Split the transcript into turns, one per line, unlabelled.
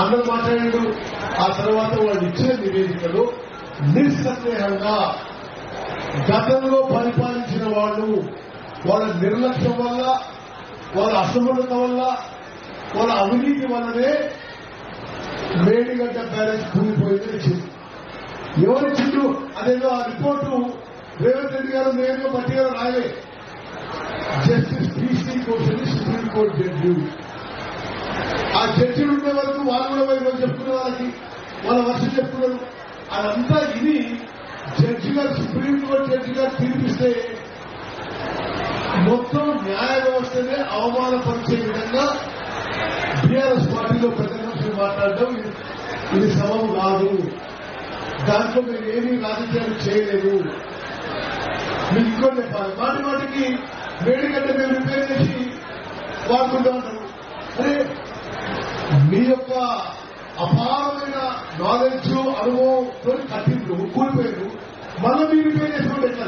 అందరూ మాట్లాడాడు ఆ తర్వాత వాళ్ళు ఇచ్చిన నివేదికలో నిస్సందేహంగా గతంలో పరిపాలించిన వాళ్ళు వాళ్ళ నిర్లక్ష్యం వల్ల వాళ్ళ అసమర్థత వల్ల వాళ్ళ అవినీతి వల్లనే మేడిగడ్డ బ్యారేజ్ కూలిపోయిందని ఇచ్చింది ఎవరి చుట్టూ అదేదో ఆ రిపోర్టు రేవంత్ రెడ్డి గారు నేను బట్టి గారు రాయలే. జస్టిస్ పీసీ కోసం సుప్రీంకోర్టు జడ్జి. ఆ చర్చలు ఉండే వరకు వాళ్ళు కూడా పోయి రోజు చెప్తున్న వాళ్ళకి వాళ్ళ వర్ష చెప్తున్నారు అదంతా ఇది జడ్జి గారు సుప్రీంకోర్టు జడ్జి గారు తీర్పిస్తే మొత్తం న్యాయ వ్యవస్థనే అవమానపరిచే విధంగా బీఆర్ఎస్ పార్టీలో పెద్ద మాట్లాడడం ఇది- సమం కాదు. దాంట్లో మీరు ఏమీ రాజకీయాలు చేయలేదు. మీకు ఇంకో చెప్పాలి. మాటి మాటికి వేడికంటే మేము రిపేర్ చేసి వాడుకుంటా ఉంటాము అరే మీ యొక్క అపారమైన నాలెడ్జ్ అనుభవంతో కట్టింపు కూలిపోయారు మళ్ళీ మీరు పే చేసుకోండి ఎట్లా